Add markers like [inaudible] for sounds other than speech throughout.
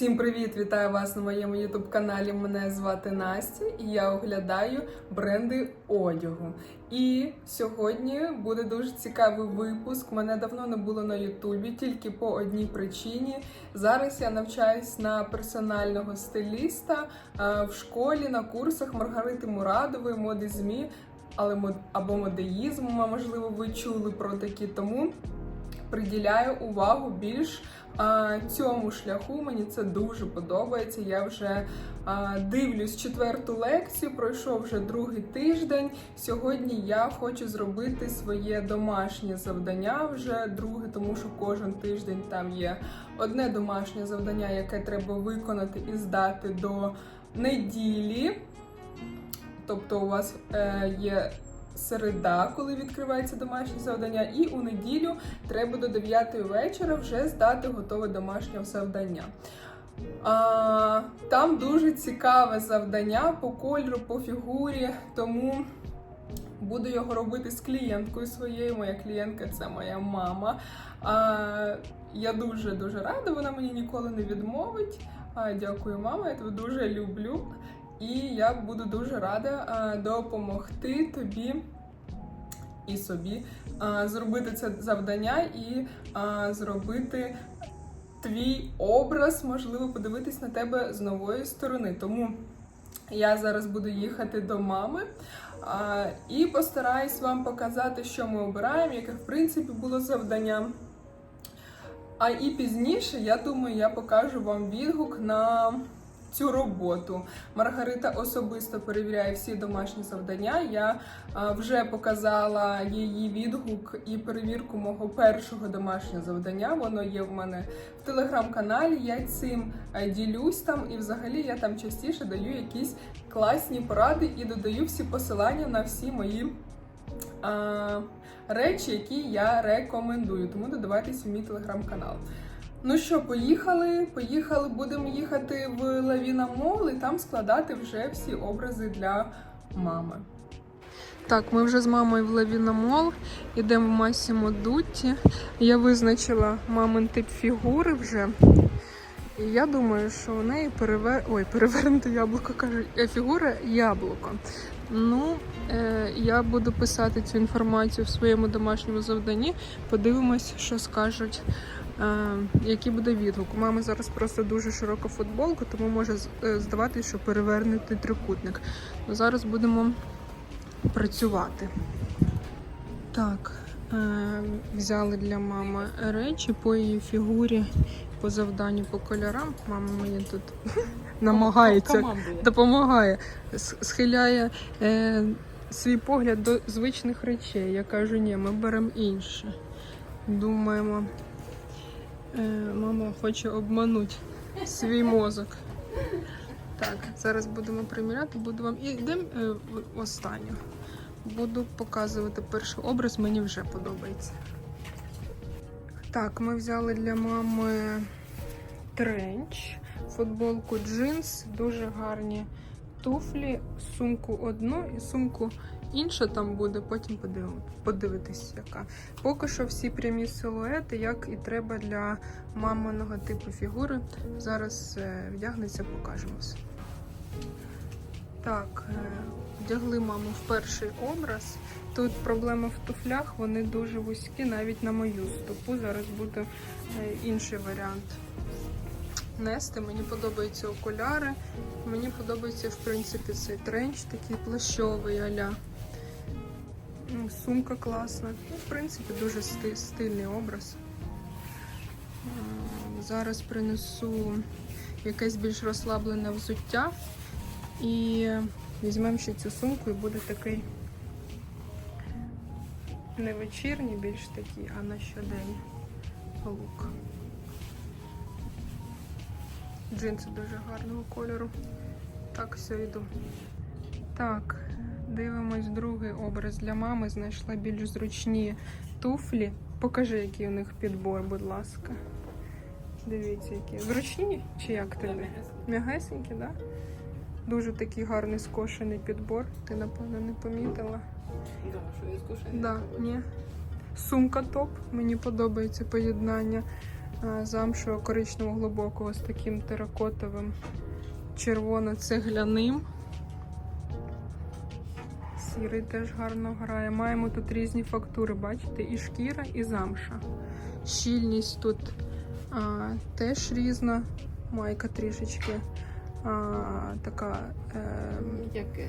Всім привіт! Вітаю вас на моєму youtube каналі. Мене звати Настя і я оглядаю бренди одягу. І сьогодні буде дуже цікавий випуск. Мене давно не було на Ютубі, тільки по одній причині. Зараз я навчаюсь на персонального стиліста в школі на курсах Маргарити Мурадової, моди ЗМІ, але мод або модеїзму, можливо, ви чули про такі. Тому приділяю увагу більш а, цьому шляху. Мені це дуже подобається. Я вже а, дивлюсь четверту лекцію, пройшов вже другий тиждень. Сьогодні я хочу зробити своє домашнє завдання вже друге, тому що кожен тиждень там є одне домашнє завдання, яке треба виконати і здати до неділі. Тобто у вас е, є середа, коли відкривається домашнє завдання, і у неділю треба до 9 вечора вже здати готове домашнє завдання. А, там дуже цікаве завдання по кольору, по фігурі, тому буду його робити з клієнткою своєю. Моя клієнтка це моя мама. А, я дуже дуже рада, вона мені ніколи не відмовить. А, дякую, мама, я тебе дуже люблю. І я буду дуже рада допомогти тобі і собі зробити це завдання і зробити твій образ, можливо, подивитись на тебе з нової сторони. Тому я зараз буду їхати до мами а, і постараюсь вам показати, що ми обираємо, яке в принципі було завдання. А і пізніше, я думаю, я покажу вам відгук на цю роботу. Маргарита особисто перевіряє всі домашні завдання. Я вже показала її відгук і перевірку мого першого домашнього завдання. Воно є в мене в телеграм-каналі. Я цим е, ділюсь там, і взагалі я там частіше даю якісь класні поради і додаю всі посилання на всі мої. Речі, які я рекомендую, тому додавайтесь в мій телеграм-канал. Ну що, поїхали? Поїхали, будемо їхати в Лавіна Мол і там складати вже всі образи для мами. Так, ми вже з мамою в Лавіна Мол, йдемо в Масімо Дутті. Я визначила мамин тип фігури вже. І я думаю, що у неї перевер... Ой, перевернуте яблуко кажуть, е, фігура яблуко. Ну, е, я буду писати цю інформацію в своєму домашньому завданні. Подивимось, що скажуть, який буде відгук. У мами зараз просто дуже широка футболка, тому може е, здаватися, що перевернути трикутник. Ну, зараз будемо працювати. Так, е, взяли для мами речі по її фігурі, по завданню, по кольорам. Мама мені тут [laughs] намагається допомагає, схиляє е, свій погляд до звичних речей. Я кажу, ні, ми беремо інше. Думаємо, е, мама хоче обманути свій мозок. Так, зараз будемо приміряти, буду вам. І йдемо е, останню. Буду показувати перший образ, мені вже подобається. Так, ми взяли для мами тренч, футболку джинс, дуже гарні туфлі, сумку одну і сумку інша там буде, потім подивитись, яка. Поки що всі прямі силуети, як і треба для маминого типу фігури. Зараз е, вдягнеться, покажемо все. Так, е, вдягли маму в перший образ. Тут проблема в туфлях, вони дуже вузькі, навіть на мою стопу. Зараз буде е, інший варіант нести. Мені подобаються окуляри. Мені подобається, в принципі, цей тренч такий плащовий аля. М, Сумка класна. Ну, в принципі, дуже стильний образ. Зараз принесу якесь більш розслаблене взуття. І візьмемо ще цю сумку і буде такий не вечірній, більш такий, а на щодень лук. Джинси дуже гарного кольору. Так, все йду. Так, дивимось другий образ для мами. Знайшла більш зручні туфлі. Покажи, який у них підбор, будь ласка. Дивіться, які. Зручні чи як тобі? М'ягесенькі, так? Да? Дуже такий гарний скошений підбор. Ти, напевно, не помітила. Да, ні. Сумка топ. Мені подобається поєднання замшу коричневого глибокого з таким теракотовим червоно-цегляним. Сірий теж гарно грає. Маємо тут різні фактури, бачите, і шкіра, і замша. Щільність тут а, теж різна. Майка трішечки а, така. Е?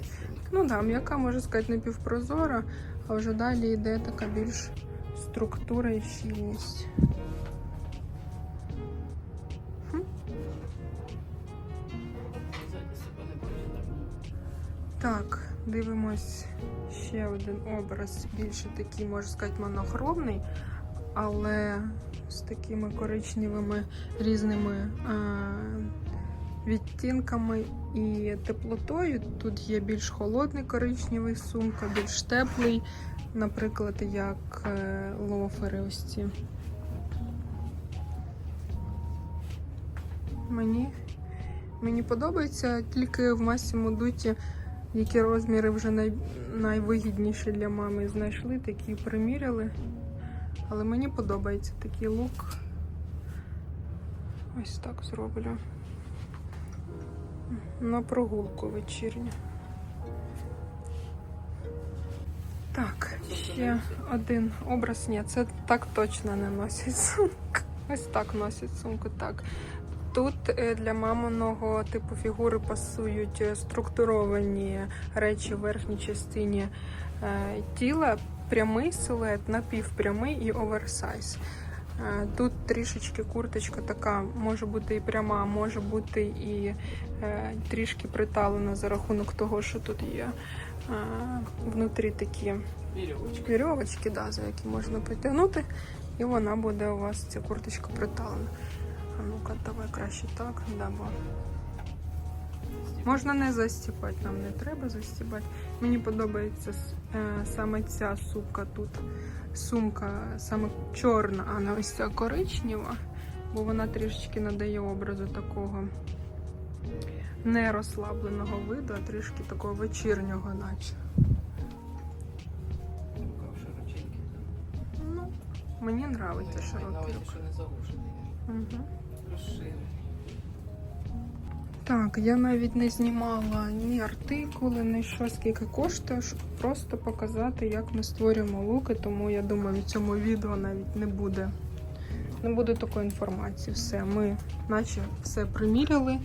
Ну да, м'яка, можна сказати, напівпрозора, а вже далі йде така більш структура і щільність. Так, дивимось ще один образ, більше такий, можна сказати, монохромний, але з такими коричневими різними а, відтінками і теплотою. Тут є більш холодний коричневий сумка, більш теплий, наприклад, як е, лофери ось ці. Мені, мені подобається тільки в Масіму Дуті які розміри вже най... найвигідніші для мами знайшли, такі приміряли. Але мені подобається такий лук. Ось так зроблю. На прогулку вечірню. Так, ще один образ. Ні, це так точно не носять сумку. Ось так носять сумку. Так. Тут е, для маминого типу фігури пасують е, структуровані речі в верхній частині е, тіла, прямий силует, напівпрямий і оверсайз. Тут трішечки курточка така може бути і пряма, може бути і трішки приталена за рахунок того, що тут є внутрі такі Вірьовочки. да, за які можна потягнути, і вона буде у вас ця курточка приталена. Ну-ка, давай краще так, да, бо можна не застіпати, нам не треба застіпати. Мені подобається е, саме ця сумка тут. Сумка саме чорна, а не ось ця коричнева, бо вона трішечки надає образу такого не розслабленого виду, а трішки такого вечірнього, наче. Ну, мені подобається широкий. Угу. Так, я навіть не знімала ні артикули, ні що скільки коштує, щоб просто показати, як ми створюємо луки. Тому я думаю, в цьому відео навіть не буде. Не буде такої інформації. Все, ми наче все приміряли.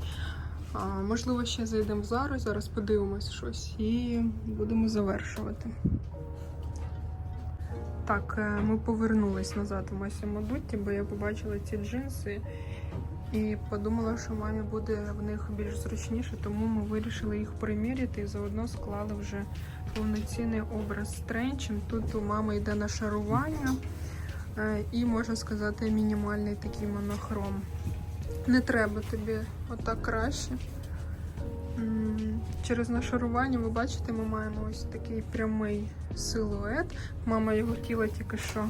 А, можливо, ще зайдемо в зараз, зараз подивимось щось і будемо завершувати. Так, е, ми повернулись назад у Масі Мадутті, бо я побачила ці джинси і подумала, що мамі буде в них більш зручніше, тому ми вирішили їх приміряти і заодно склали вже повноцінний образ з тренчем. Тут у мами йде на шарування і, можна сказати, мінімальний такий монохром. Не треба тобі отак краще. Через нашарування, ви бачите, ми маємо ось такий прямий силует. Мама його хотіла тільки що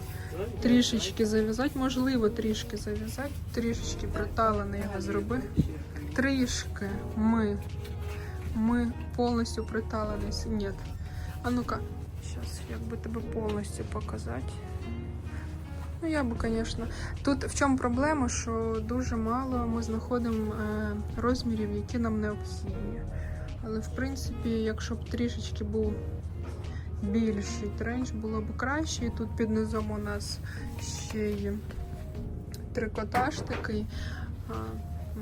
трішечки зав'язати, можливо, трішки зав'язати, трішечки приталений його зроби. Трішки ми, ми повністю приталений. Ні. А ну-ка, зараз як би тебе повністю показати. Ну, я би, звісно. Тут в чому проблема, що дуже мало ми знаходимо е, розмірів, які нам необхідні. Але в принципі, якщо б трішечки був більший тренч, було б краще. І тут під низом у нас ще є трикотаж такий.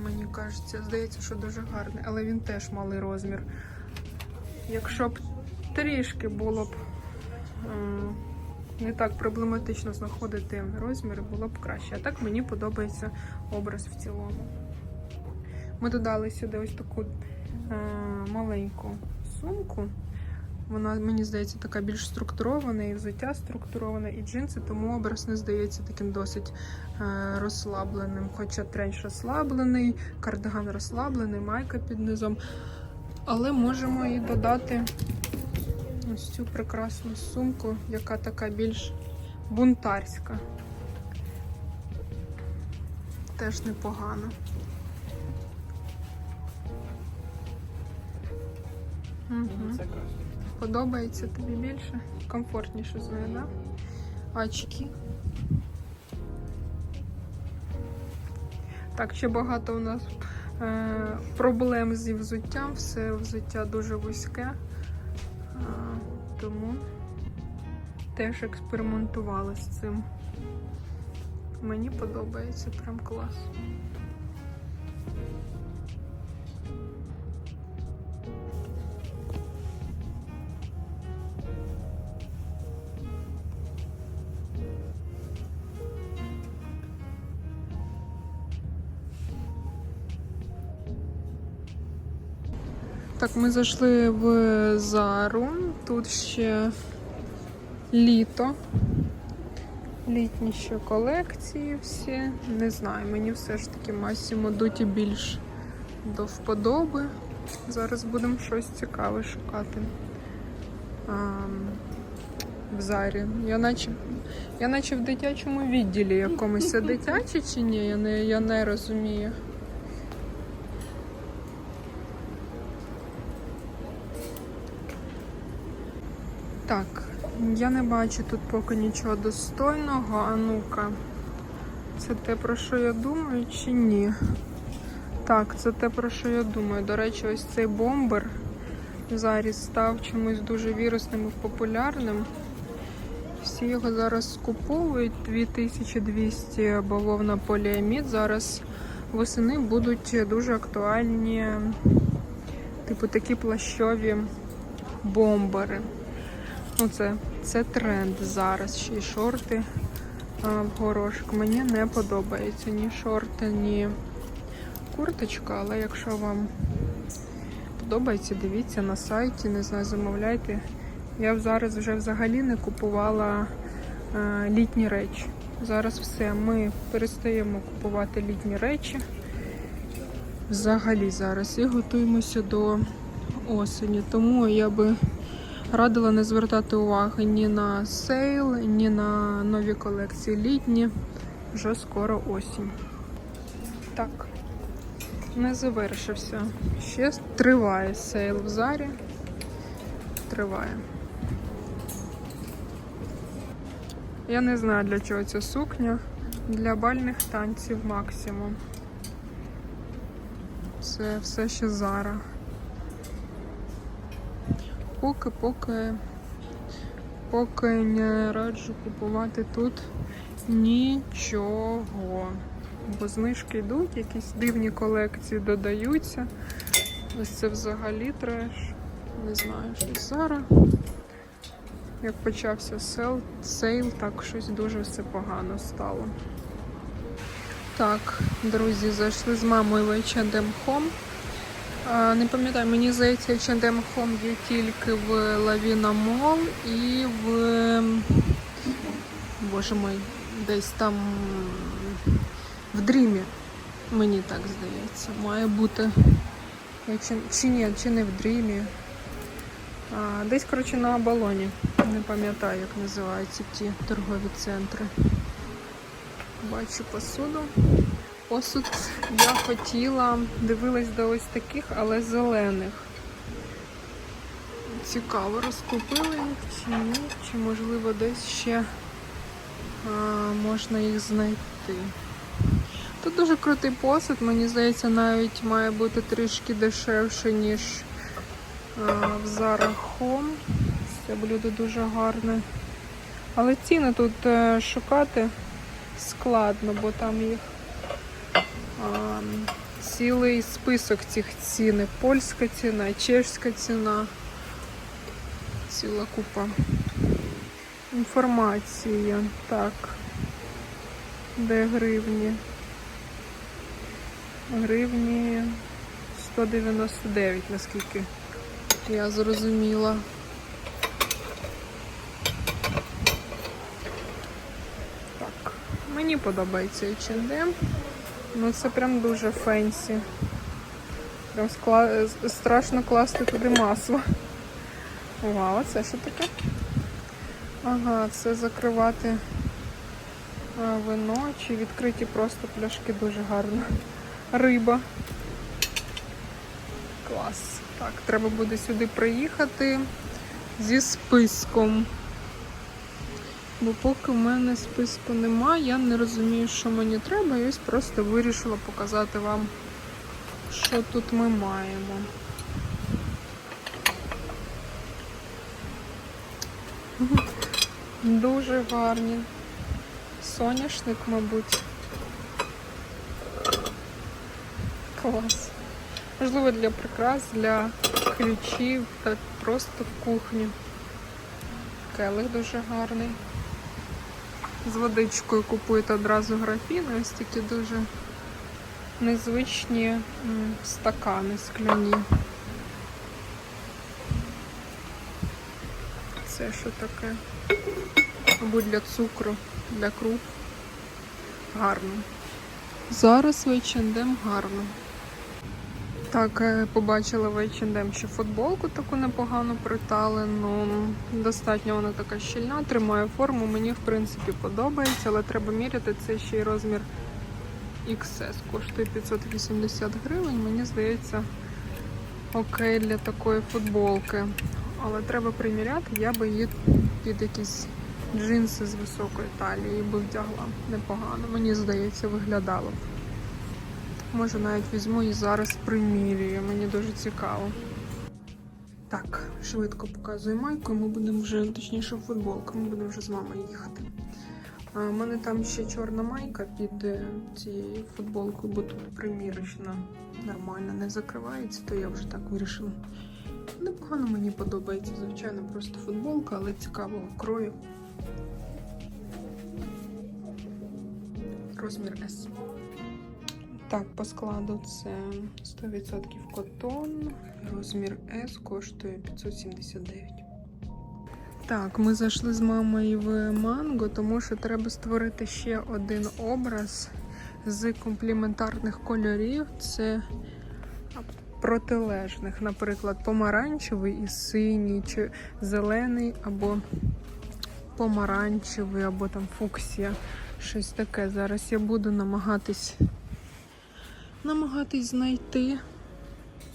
Мені кажеться, здається, що дуже гарний, але він теж малий розмір. Якщо б трішки було б не так проблематично знаходити розміри, було б краще. А так мені подобається образ в цілому. Ми додали сюди ось таку маленьку сумку. Вона, мені здається, така більш структурована, і взуття структуроване, і джинси, тому образ не здається таким досить е, розслабленим. Хоча тренч розслаблений, кардиган розслаблений, майка під низом. Але можемо і додати ось цю прекрасну сумку, яка така більш бунтарська. Теж непогано. Угу. Це краще. Подобається тобі більше? Комфортніше з нею, да? Очки. Так, ще багато у нас е, проблем зі взуттям. Все взуття дуже вузьке. А, тому теж експериментували з цим. Мені подобається прям клас. Ми зайшли в Зару. Тут ще літо. Літні ще колекції всі. Не знаю, мені все ж таки Massimo Dutti більш до вподоби. Зараз будемо щось цікаве шукати. А, в Зарі. Я наче, я наче в дитячому відділі якомусь. Це дитяче чи ні? Я не, я не розумію. Так, я не бачу тут поки нічого достойного. А ну-ка, це те, про що я думаю, чи ні? Так, це те, про що я думаю. До речі, ось цей бомбер зараз став чомусь дуже вірусним і популярним. Всі його зараз скуповують 2200 бавовна поліамід. Зараз восени будуть дуже актуальні, типу такі плащові бомбери. Ну, це, це тренд зараз. Ще й шорти а, в горошок. Мені не подобається ні шорти, ні курточка, але якщо вам подобається, дивіться на сайті, не знаю, замовляйте. Я зараз вже взагалі не купувала а, літні речі. Зараз все, ми перестаємо купувати літні речі. Взагалі зараз і готуємося до осені. Тому я би радила не звертати уваги ні на сейл, ні на нові колекції літні. Вже скоро осінь. Так, не завершився. Ще триває сейл в зарі. Триває. Я не знаю, для чого ця сукня. Для бальних танців максимум. Це все ще зара. Поки, поки, поки не раджу купувати тут нічого. Бо знижки йдуть, якісь дивні колекції додаються. Ось це взагалі треш. Не знаю, що зараз. Як почався сел, сейл, так щось дуже все погано стало. Так, друзі, зайшли з мамою в H&M Home. Не пам'ятаю, мені здається, H&M Home є тільки в Lavina Mall і в. Боже мой, десь там в Дрімі. Мені так здається. Має бути. Якщо... Чи ні, чи не в Дрімі. Десь, коротше, на оболоні. Не пам'ятаю, як називаються ті торгові центри. Бачу посуду. Посуд я хотіла, дивилась до ось таких, але зелених. Цікаво, розкупили їх чи ні, чи можливо десь ще а, можна їх знайти. Тут дуже крутий посуд, мені здається, навіть має бути трішки дешевше, ніж а, в Zara Home. Це блюдо дуже гарне. Але ціни тут е, шукати складно, бо там їх цілий список цих цін. Польська ціна, чешська ціна. Ціла купа інформації. Так. Де гривні? Гривні 199, наскільки я зрозуміла. Так, мені подобається H&M. Ну це прям дуже фенсі. Прям скла... страшно класти туди масло. Вау, а це що таке? Ага, це закривати вино чи відкриті просто пляшки дуже гарно. Риба. Клас. Так, треба буде сюди приїхати зі списком. Бо поки в мене списку немає, я не розумію, що мені треба, і ось просто вирішила показати вам, що тут ми маємо. Дуже гарні. Соняшник, мабуть. Клас. Можливо, для прикрас, для ключів та просто в кухні. Келих дуже гарний. З водичкою купуєте одразу графіни, ось такі дуже незвичні стакани скляні. Це що таке? Мабуть, для цукру, для круп. Гарно. Зараз в гарно. Так, е, побачила в H&M ще футболку таку непогану приталену. Достатньо вона така щільна, тримає форму. Мені в принципі подобається, але треба міряти. Це ще й розмір XS. Коштує 580 гривень. Мені здається, окей для такої футболки. Але треба приміряти, я би її під якісь джинси з високої талії би вдягла. Непогано. Мені здається, виглядало б. Може навіть візьму і зараз примірюю. Мені дуже цікаво. Так, швидко показую майку, і ми будемо вже, точніше, футболка, ми будемо вже з мамою їхати. У мене там ще чорна майка під е, цією футболкою, бо тут примірочна нормально не закривається, то я вже так вирішила. Непогано мені подобається, звичайно, просто футболка, але цікавого крою. Розмір S. Так, по складу це 100% котон. Розмір S коштує 579. Так, ми зайшли з мамою в манго, тому що треба створити ще один образ з компліментарних кольорів. Це протилежних, наприклад, помаранчевий і синій, чи зелений, або помаранчевий, або там фуксія. Щось таке. Зараз я буду намагатись намагатись знайти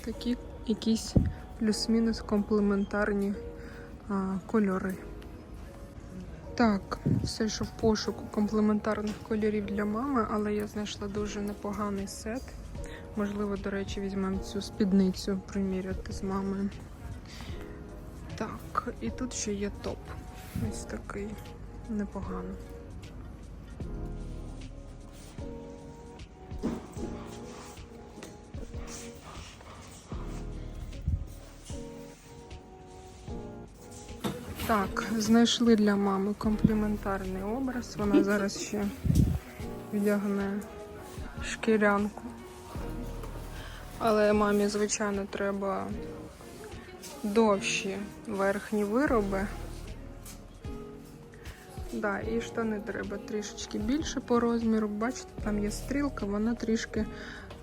такі якісь плюс-мінус комплементарні а, кольори. Так, все, що в пошуку комплементарних кольорів для мами, але я знайшла дуже непоганий сет. Можливо, до речі, візьмемо цю спідницю приміряти з мамою. Так, і тут ще є топ. Ось такий непоганий. Знайшли для мами компліментарний образ. Вона зараз ще вдягне шкірянку. Але мамі, звичайно, треба довші верхні вироби. Да, і штани треба трішечки більше по розміру. Бачите, там є стрілка, вона трішки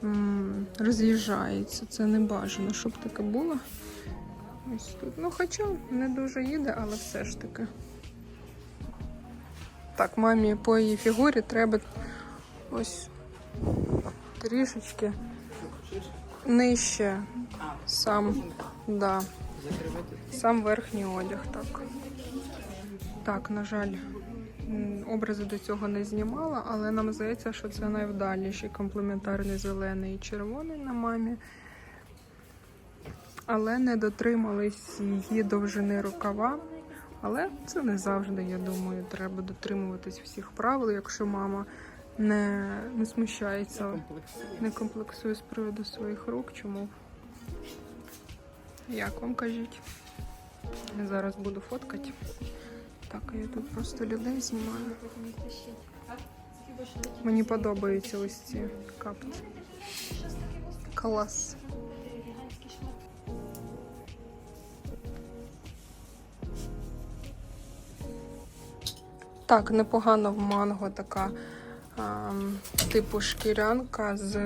м, роз'їжджається. Це не бажано, щоб таке було. Ось тут. Ну, хоча не дуже їде, але все ж таки. Так, мамі по її фігурі треба ось трішечки нижче сам, да, сам верхній одяг. Так, так на жаль, образи до цього не знімала, але нам здається, що це найвдаліший комплементарний зелений і червоний на мамі. Але не дотримались її довжини рукава. Але це не завжди, я думаю, треба дотримуватись всіх правил, якщо мама не, не смущається, не комплексує з приводу своїх рук. Чому? Як вам кажіть? Я зараз буду фоткати. Так, я тут просто людей знімаю. Мені подобаються ось ці капці. Клас. Так, непогано в манго така ем, типу шкірянка з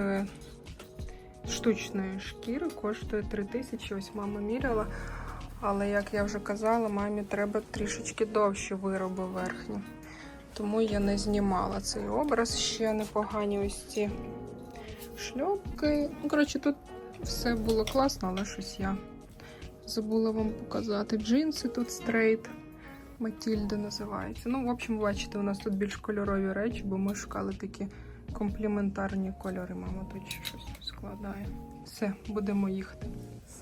штучної шкіри. Коштує 3 тисячі. Ось мама міряла. Але, як я вже казала, мамі треба трішечки довші вироби верхні. Тому я не знімала цей образ. Ще непогані ось ці шльопки. Ну, коротше, тут все було класно, але щось я забула вам показати. Джинси тут стрейт. Матільда називається. Ну, в общем, бачите, у нас тут більш кольорові речі, бо ми шукали такі компліментарні кольори. Мама тут щось складає. Все, будемо їхати.